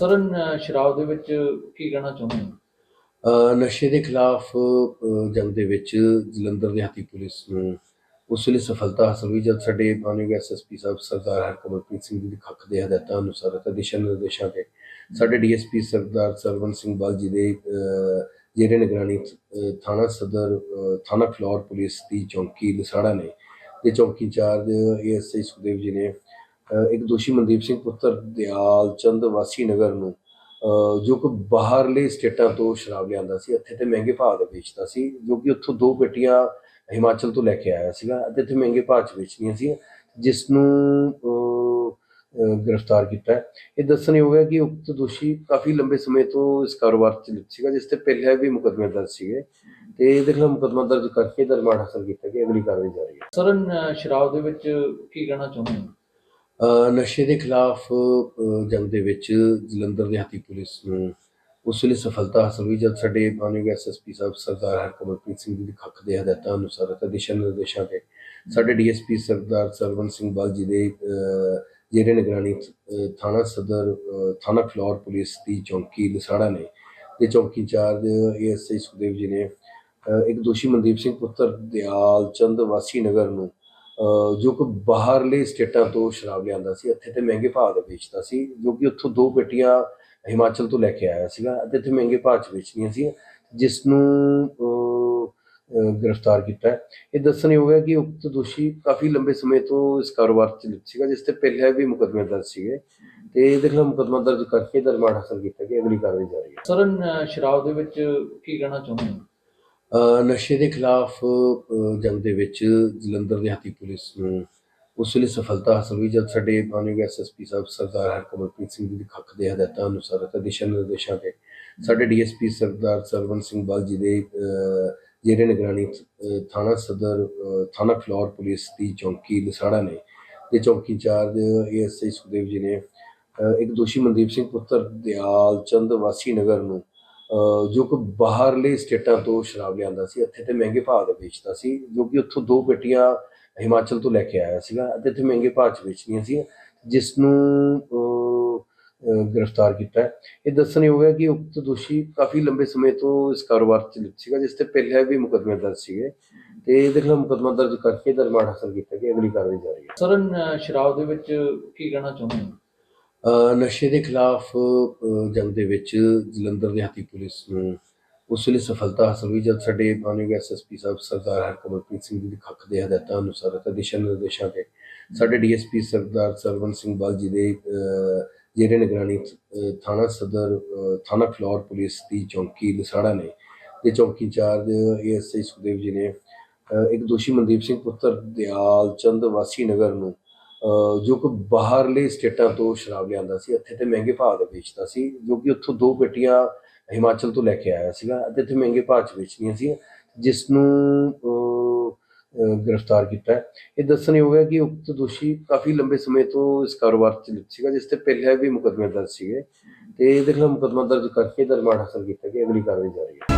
Sir ਸ਼ਰਾਬ ਦੇ ਵਿੱਚ ਕੀ ਕਹਿਣਾ ਚਾਹੁੰਦੇ ਹੋ? ਨਸ਼ੇ ਦੇ ਖਿਲਾਫ ਜੰਗ ਦੇ ਵਿੱਚ ਜਲੰਧਰ ਦਿਹਾਤੀ ਪੁਲਿਸ ਨੂੰ ਉਸ ਵੇਲੇ ਸਫਲਤਾ ਹਾਸਲ ਹੋਈ ਜਦ ਸਾਡੇ ਮਾਨਯੋਗ ਐਸਐਸਪੀ ਸਾਹਿਬ ਸਰਦਾਰ ਹਰਕਮਲਪ੍ਰੀਤ ਸਿੰਘ ਜੀ ਦੀ ਖੱਖ ਦੇ ਹਦਾਇਤਾਂ ਅਨੁਸਾਰ ਅਤੇ ਦਿਸ਼ਾ ਨਿਰਦੇਸ਼ਾਂ ਤੇ ਸਾਡੇ ਡੀਐਸਪੀ ਸਰਦਾਰ ਸਰਵਨ ਸਿੰਘ ਬਾਲ ਜੀ ਦੇ ਅ, ਨਿਗਰਾਨੀ ਥਾਣਾ ਸਦਰ ਥਾਣਾ ਫਲੋਰ ਪੁਲਿਸ ਦੀ ਚੌਂਕੀ ਲਸਾੜਾ ਨੇ। ਦੇ ਚੌਂਕੀ ਇੰਚਾਰਜ ਏਐਸਆਈ ਸੁਖਦੇਵ ਜੀ ਨੇ ਇੱਕ ਦੋਸ਼ੀ ਮਨਦੀਪ ਸਿੰਘ ਪੁੱਤਰ ਦਿਆਲ ਚੰਦ ਵਾਸੀ ਨਗਰ ਨੂੰ ਜੋ ਕਿ ਬਾਹਰਲੇ ਸਟੇਟਾਂ ਤੋਂ ਸ਼ਰਾਬ ਲਿਆਂਦਾ ਸੀ, ਇੱਥੇ ਤੇ ਮਹਿੰਗੇ ਭਾਅ ਦਾ ਵੇਚਦਾ ਸੀ, ਜੋ ਕਿ ਉੱਥੋਂ ਦੋ ਪੇਟੀਆਂ ਹਿਮਾਚਲ ਤੋਂ ਲੈ ਕੇ ਆਇਆ ਸੀਗਾ ਅਤੇ ਇੱਥੇ ਮਹਿੰਗੇ ਭਾਅ 'ਚ ਵੇਚਦੀਆਂ ਸੀ, ਜਿਸ ਨੂੰ ਗ੍ਰਿਫਤਾਰ ਕੀਤਾ ਹੈ। ਇਹ ਦੱਸਣਯੋਗ ਹੈ ਕਿ ਉਕਤ ਦੋਸ਼ੀ ਕਾਫੀ ਲੰਬੇ ਸਮੇਂ ਤੋਂ ਇਸ ਕਾਰੋਬਾਰ 'ਚ ਲਿਪਤ ਸੀਗਾ, ਜਿਸ ਤੇ ਪਹਿਲਾਂ ਵੀ ਮੁਕੱਦਮੇ ਦਰਜ ਸੀਗੇ ਤੇ ਇਹਦੇ ਖਿਲਾਫ ਮੁਕੱਦਮਾ ਦਰਜ ਕਰਕੇ ਇਹਦਾ ਹਾਸਲ ਕੀਤਾ ਗਿਆ ਅਗਲੀ ਕਾਰਵਾਈ ਜਾਰੀ ਹੈ ਸਰ ਨ- ਸ਼ਰਾਬ ਦੇ ਵਿੱਚ ਕੀ ਕਹਿਣਾ ਚਾਹੁੰਦੇ ਹੋ ਨਸ਼ੇ ਦੇ ਖਿਲਾਫ ਜੰਗ ਦੇ ਵਿੱਚ ਜਲੰਧਰ ਦਿਹਾਤੀ ਪੁਲਿਸ ਨੂੰ ਉਸ ਵੇਲੇ ਸਫਲਤਾ ਹਾਸਲ ਹੋਈ ਜਦ ਸਾਡੇ ਮਾਨਯੋਗ ਐਸਐਸਪੀ ਸਾਹਿਬ ਸਰਦਾਰ ਹਰਕਮਲਪ੍ਰੀਤ ਸਿੰਘ ਜੀ ਦੀ ਖੱਖ ਦੇ ਹਦਾਇਤਾਂ ਅਨੁਸਾਰ ਅਤੇ ਦਿਸ਼ਾ ਨਿਰਦੇਸ਼ਾਂ ਤੇ ਸਾਡੇ ਡੀਐਸਪੀ ਸਰਦਾਰ ਸਰਵਨ ਸਿੰਘ ਬਾਲ ਜੀ ਦੇ ਅ, ਨਿਗਰਾਨੀ ਥਾਣਾ ਸਦਰ ਥਾਣਾ ਫਲੋਰ ਪੁਲਿਸ ਦੀ ਚੌਂਕੀ ਲਸਾੜਾ ਨੇ ਦੇ ਚੌਂਕੀ ਇੰਚਾਰਜ ਏਐਸਆਈ ਸੁਖਦੇਵ ਜੀ ਨੇ ਇੱਕ ਦੋਸ਼ੀ ਮਨਦੀਪ ਸਿੰਘ ਪੁੱਤਰ ਦਿਆਲ ਚੰਦ ਵਾਸੀ ਨਗਰ ਨੂੰ ਜੋ ਕਿ ਬਾਹਰਲੇ ਸਟੇਟਾਂ ਤੋਂ ਸ਼ਰਾਬ ਲਿਆਂਦਾ ਸੀ, ਇੱਥੇ ਤੇ ਮਹਿੰਗੇ ਭਾਅ ਦਾ ਵੇਚਦਾ ਸੀ, ਜੋ ਕਿ ਉੱਥੋਂ ਦੋ ਪੇਟੀਆਂ ਹਿਮਾਚਲ ਤੋਂ ਲੈ ਕੇ ਆਇਆ ਸੀਗਾ ਅਤੇ ਇੱਥੇ ਮਹਿੰਗੇ ਭਾਅ 'ਚ ਵੇਚਣੀਆਂ ਸੀ, ਜਿਸ ਨੂੰ ਗ੍ਰਿਫਤਾਰ ਕੀਤਾ ਇਹ ਦੱਸਣਯੋਗ ਹੈ ਕਿ ਉਕਤ ਦੋਸ਼ੀ ਕਾਫੀ ਲੰਬੇ ਸਮੇਂ ਤੋਂ ਇਸ ਕਾਰੋਬਾਰ 'ਚ ਲਿਪਤ ਸੀਗਾ, ਜਿਸ ਤੇ ਪਹਿਲਾਂ ਵੀ ਮੁਕੱਦਮੇ ਦਰਜ ਸੀਗੇ ਤੇ ਇਹਦੇ ਖਿਲਾਫ ਮੁਕੱਦਮਾ ਦਰਜ ਕਰਕੇ ਇਹਦਾ ਰਿਮਾਂਡ ਹਾਸਲ ਕੀਤਾ ਗਿਆ, ਅਗਲੀ ਕਾਰਵਾਈ ਜਾਰੀ ਹੈ। ਸਰ ਨ- ਸ਼ਰਾਬ ਦੇ ਵਿੱਚ ਕੀ ਕਹਿਣਾ ਚਾਹੁੰਦੇ ਹੋ? ਨਸ਼ੇ ਦੇ ਖਿਲਾਫ ਜੰਗ ਦੇ ਵਿੱਚ ਜਲੰਧਰ ਦਿਹਾਤੀ ਪੁਲਿਸ ਨੂੰ ਉਸ ਵੇਲੇ ਸਫਲਤਾ ਹਾਸਲ ਹੋਈ ਜਦ ਸਾਡੇ ਮਾਨਯੋਗ ਐਸਐਸਪੀ ਸਾਹਿਬ ਸਰਦਾਰ ਹਰਕਮਲਪ੍ਰੀਤ ਸਿੰਘ ਜੀ ਦੀ ਖੱਖ ਦੇ ਹਦਾਇਤਾਂ ਅਨੁਸਾਰ ਅਤੇ ਦਿਸ਼ਾ ਨਿਰਦੇਸ਼ਾਂ ਤੇ ਸਾਡੇ ਡੀਐਸਪੀ ਸਰਦਾਰ ਸਰਵਨ ਸਿੰਘ ਬਾਲ ਜੀ ਦੇ ਅ, ਨਿਗਰਾਨੀ ਥਾਣਾ ਸਦਰ ਥਾਣਾ ਫਲੋਰ ਪੁਲਿਸ ਦੀ ਚੌਂਕੀ ਲਸਾੜਾ ਨੇ ਦੇ ਚੌਂਕੀ ਇੰਚਾਰਜ ਏਐਸਆਈ ਸੁਖਦੇਵ ਜੀ ਨੇ ਇੱਕ ਦੋਸ਼ੀ ਮਨਦੀਪ ਸਿੰਘ ਪੁੱਤਰ ਦਿਆਲ ਚੰਦ ਵਾਸੀ ਨਗਰ ਨੂੰ ਜੋ ਕਿ ਬਾਹਰਲੇ ਸਟੇਟਾਂ ਤੋਂ ਸ਼ਰਾਬ ਲਿਆਂਦਾ ਸੀ, ਇੱਥੇ ਤੇ ਮਹਿੰਗੇ ਭਾਅ ਦਾ ਵੇਚਦਾ ਸੀ, ਜੋ ਕਿ ਉੱਥੋਂ ਦੋ ਪੇਟੀਆਂ ਹਿਮਾਚਲ ਤੋਂ ਲੈ ਕੇ ਆਇਆ ਸੀਗਾ ਅਤੇ ਇੱਥੇ ਮਹਿੰਗੇ ਭਾਅ 'ਚ ਵੇਚਣੀਆਂ ਸੀ, ਜਿਸ ਨੂੰ ਗ੍ਰਿਫਤਾਰ ਕੀਤਾ। ਇਹ ਦੱਸਣਯੋਗ ਹੈ ਕਿ ਉਕਤ ਦੋਸ਼ੀ ਕਾਫੀ ਲੰਬੇ ਸਮੇਂ ਤੋਂ ਇਸ ਕਾਰੋਬਾਰ 'ਚ ਲਿਪਤ ਸੀਗਾ, ਜਿਸ ਤੇ ਪਹਿਲਾਂ ਵੀ ਮੁਕੱਦਮੇ ਦਰਜ ਸੀਗੇ ਤੇ ਇਹਦੇ ਖਿਲਾਫ ਮੁਕੱਦਮਾ ਦਰਜ ਕਰਕੇ ਇਹਦਾ ਹਾਸਲ ਕੀਤਾ ਗਿਆ, ਅਗਲੀ ਕਾਰਵਾਈ ਜਾਰੀ ਹੈ। ਸਰ ਸ਼ਰਾਬ ਦੇ ਵਿੱਚ ਕੀ ਕਹਿਣਾ ਚਾਹੁੰਦੇ ਹੋ? ਨਸ਼ੇ ਦੇ ਖਿਲਾਫ ਜੰਗ ਦੇ ਵਿੱਚ ਜਲੰਧਰ ਦਿਹਾਤੀ ਪੁਲਿਸ ਨੂੰ ਉਸ ਵੇਲੇ ਸਫਲਤਾ ਹਾਸਲ ਹੋਈ ਜਦ ਸਾਡੇ ਮਾਨਯੋਗ ਐਸਐਸਪੀ ਸਾਹਿਬ ਸਰਦਾਰ ਹਰਕਮਲਪ੍ਰੀਤ ਸਿੰਘ ਜੀ ਦੀ ਖੱਖ ਦੇ ਹਦਾਇਤਾਂ ਅਨੁਸਾਰ ਅਤੇ ਦਿਸ਼ਾ ਨਿਰਦੇਸ਼ਾਂ ਤੇ ਸਾਡੇ ਡੀਐਸਪੀ ਸਰਦਾਰ ਸਰਵਨ ਸਿੰਘ ਬਾਲ ਜੀ ਦੇ ਅ, ਨਿਗਰਾਨੀ ਥਾਣਾ ਸਦਰ ਥਾਣਾ ਫਲੋਰ ਪੁਲਿਸ ਦੀ ਚੌਂਕੀ ਲਸਾੜਾ ਨੇ ਦੇ ਚੌਂਕੀ ਇੰਚਾਰਜ ਏਐਸਆਈ ਸੁਖਦੇਵ ਜੀ ਨੇ ਇੱਕ ਦੋਸ਼ੀ ਮਨਦੀਪ ਸਿੰਘ ਪੁੱਤਰ ਦਿਆਲ ਚੰਦ ਵਾਸੀ ਨਗਰ ਨੂੰ ਜੋ ਕਿ ਬਾਹਰਲੇ ਸਟੇਟਾਂ ਤੋਂ ਸ਼ਰਾਬ ਲਿਆਂਦਾ ਸੀ, ਇੱਥੇ ਤੇ ਮਹਿੰਗੇ ਭਾਅ ਦਾ ਵੇਚਦਾ ਸੀ, ਜੋ ਕਿ ਉੱਥੋਂ ਦੋ ਪੇਟੀਆਂ ਹਿਮਾਚਲ ਤੋਂ ਲੈ ਕੇ ਆਇਆ ਸੀਗਾ ਅਤੇ ਇੱਥੇ ਮਹਿੰਗੇ ਭਾਅ 'ਚ ਵੇਚਣੀਆਂ ਸੀ, ਜਿਸ ਨੂੰ ਗ੍ਰਿਫਤਾਰ ਕੀਤਾ ਹੈ। ਇਹ ਦੱਸਣਯੋਗ ਹੈ ਕਿ ਉਕਤ ਦੋਸ਼ੀ ਕਾਫੀ ਲੰਬੇ ਸਮੇਂ ਤੋਂ ਇਸ ਕਾਰੋਬਾਰ 'ਚ ਲਿਪਤ ਸੀਗਾ, ਜਿਸ ਤੇ ਪਹਿਲਾਂ ਵੀ ਮੁਕੱਦਮੇ ਦਰਜ ਸੀਗੇ ਤੇ ਇਹਦੇ ਖਿਲਾਫ ਮੁਕੱਦਮਾ ਦਰਜ ਕਰਕੇ ਇਹਦਾ ਹਾਸਲ ਕੀਤਾ ਕਿ ਅਗਲੀ ਕਾਰਵਾਈ ਜਾਰੀ ਹੈ